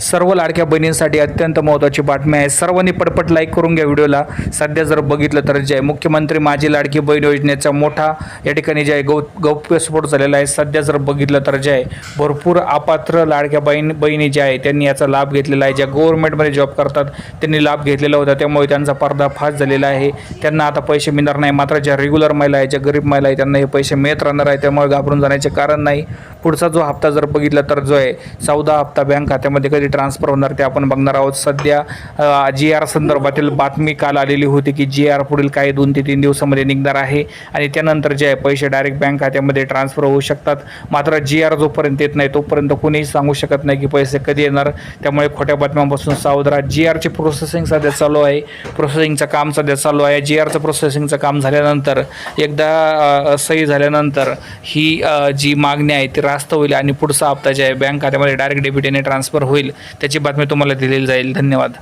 सर्व लाडक्या बहिणींसाठी अत्यंत महत्त्वाची बातमी आहे. सर्वांनी पटपट लाईक करून घ्या व्हिडिओला. सध्या जर बघितलं तर जे आहे मुख्यमंत्री माझी लाडकी बहीण योजनेचा मोठा या ठिकाणी जे आहे गौ गौप्यस्फोट झालेला आहे. सध्या जर बघितलं तर जे आहे भरपूर अपात्र लाडक्या बहीण बहिणी ज्या आहे त्यांनी याचा लाभ घेतलेला आहे. ज्या गव्हर्नमेंटमध्ये जॉब करतात त्यांनी लाभ घेतलेला होता. त्यामुळे त्यांचा पर्दाफाश झालेला आहे. त्यांना आता पैसे मिळणार नाही. मात्र ज्या रेग्युलर महिला आहे ज्या गरीब महिला आहे त्यांना हे पैसे मिळत राहणार आहे त्यामुळे घाबरून जाण्याचे कारण नाही. पुढचा जो हप्ता जर बघितला तर जो आहे चौदा हप्ता बँक खात्यामध्ये कधी ट्रान्सफर होणार ते आपण बघणार आहोत. सध्या जी आर संदर्भातील बातमी काल आलेली होती की जी आर पुढील काही दोन ते तीन दिवसामध्ये निघणार आहे आणि त्यानंतर जे आहे पैसे डायरेक्ट बँक खात्यामध्ये ट्रान्सफर होऊ शकतात. मात्र जी आर जोपर्यंत येत नाही तोपर्यंत कोणीही सांगू शकत नाही की पैसे कधी येणार. त्यामुळे खोट्या बातम्यांपासून सावध राहा जी आरची प्रोसेसिंग सध्या चालू आहे. प्रोसेसिंगचं काम सध्या चालू आहे. जी आरचं प्रोसेसिंगचं काम झाल्यानंतर एकदा सही झाल्यानंतर ही जी मागणी आहे ती रास्त होईल आणि पुढचा हप्ता जे आहे बँक खात्यामध्ये डायरेक्ट डेबिट येणे ट्रान्सफर होईल. त्याची बातमी तुम्हाला दिलेली जाईल. धन्यवाद.